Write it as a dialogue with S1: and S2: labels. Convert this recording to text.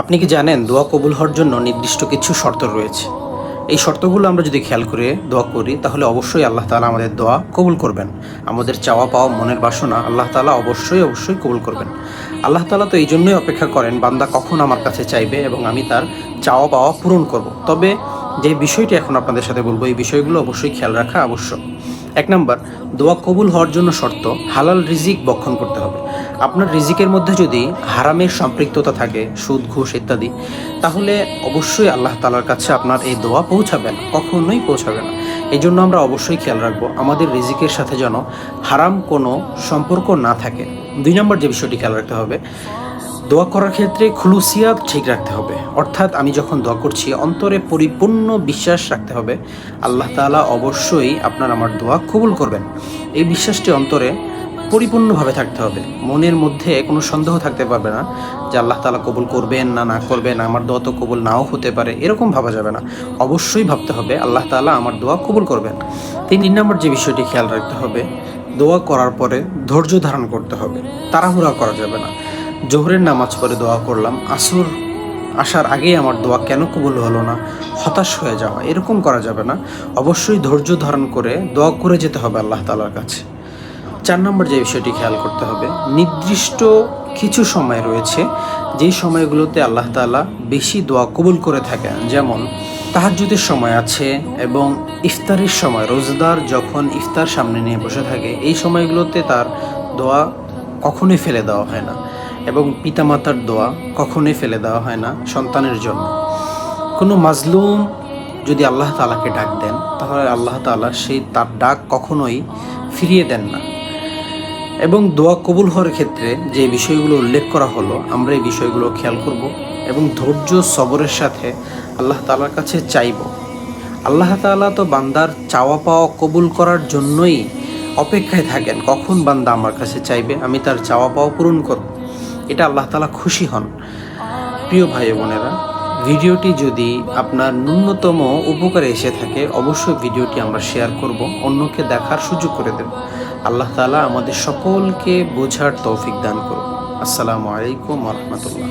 S1: আপনি কি জানেন দোয়া কবুল হওয়ার জন্য নির্দিষ্ট কিছু শর্ত রয়েছে? এই শর্তগুলো আমরা যদি খেয়াল করে দোয়া করি, তাহলে অবশ্যই আল্লাহ তালা আমাদের দোয়া কবুল করবেন। আমাদের চাওয়া পাওয়া, মনের বাসনা আল্লাহ তালা অবশ্যই অবশ্যই কবুল করবেন। আল্লাহ তালা তো এই জন্যই অপেক্ষা করেন, বান্দা কখন আমার কাছে চাইবে এবং আমি তার চাওয়া পাওয়া পূরণ করব। তবে যে বিষয়টি এখন আপনাদের সাথে বলব, এই বিষয়গুলো অবশ্যই খেয়াল রাখা আবশ্যক। এক নম্বর, দোয়া কবুল হওয়ার জন্য শর্ত, হালাল রিজিক বক্ষণ করতে হবে। আপনার রিজিকের মধ্যে যদি হারামের সম্পৃক্ততা থাকে, সুদ, ঘুষ ইত্যাদি, তাহলে অবশ্যই আল্লাহ তালার কাছে আপনার এই দোয়া পৌঁছাবে না কখনোই পৌঁছাবে না। এই জন্য আমরা অবশ্যই খেয়াল রাখব, আমাদের রিজিকের সাথে যেন হারাম কোনো সম্পর্ক না থাকে। দুই নম্বর যে বিষয়টি খেয়াল রাখতে হবে দোয়া করার ক্ষেত্রে খুলুসিয়াত ঠিক রাখতে হবে। অর্থাৎ আমি যখন দোয়া করছি, অন্তরে পরিপূর্ণ বিশ্বাস রাখতে হবে। আল্লাহ তাআলা অবশ্যই আপনার আমার দোয়া কবুল করবেন। এই বিশ্বাসটি অন্তরে পরিপূর্ণভাবে থাকতে হবে। মনের মধ্যে কোনো সন্দেহ থাকতে পারবে না যে আল্লাহ তাআলা কবুল করবেন না না করবেন, আমার দোয়া তো কবুল নাও হতে পারে, এরকম ভাবা যাবে না। অবশ্যই ভাবতে হবে, আল্লাহ তাআলা আমার দোয়া কবুল করবেন। তিন নম্বর যে বিষয়টি খেয়াল রাখতে হবে, দোয়া করার পরে ধৈর্য ধারণ করতে হবে। তাড়াহুড়া করা যাবে না। জোহরের নামাজ পরে দোয়া করলাম, আসর আসার আগেই আমার দোয়া কেন কবুল হলো না? হতাশ হয়ে যাওয়া, এরকম করা যাবে না। অবশ্যই ধৈর্য ধারণ করে দোয়া করে যেতে হবে আল্লাহ তালার কাছে। চার নম্বর যে বিষয়টি খেয়াল করতে হবে, নির্দিষ্ট কিছু সময় রয়েছে, যেই সময়গুলোতে আল্লাহ তাআলা বেশি দোয়া কবুল করে থাকেন, যেমন তাহাজ্জুদের সময় আছে এবং ইফতারের সময়, রোজদার যখন ইফতার সামনে নিয়ে বসে থাকে, এই সময়গুলোতে তার দোয়া কখনোই ফেলে দেওয়া হয় না। এবং পিতামাতার দোয়া কখনোই ফেলে দেওয়া হয় না সন্তানের জন্য। কোনো মাজলুম যদি আল্লাহ তালাকে ডাক দেন, তাহলে আল্লাহ তাআলা সেই তার ডাক কখনোই ফিরিয়ে দেন না। এবং দোয়া কবুল হওয়ার ক্ষেত্রে যে বিষয়গুলো উল্লেখ করা হলো, আমরা এই বিষয়গুলো খেয়াল করব এবং ধৈর্য সবরের সাথে আল্লাহ তালার কাছে চাইব। আল্লাহ তাআলা তো বান্দার চাওয়া পাওয়া কবুল করার জন্যই অপেক্ষায় থাকেন, কখন বান্দা আমার কাছে চাইবে? আমি তার চাওয়া পাওয়া পূরণ করব। এটা আল্লাহ তালা খুশি হন। প্রিয় ভাই বোনেরা, ভিডিওটি যদি আপনার ন্যূনতম উপকারে এসে থাকে, অবশ্যই ভিডিওটি আমরা শেয়ার করব, অন্যকে দেখার সুযোগ করে দেব। আল্লাহ তালা আমাদের সকলকে বোঝার তৌফিক দান করুন। আসসালামু আলাইকুম রহমতুল্লাহ।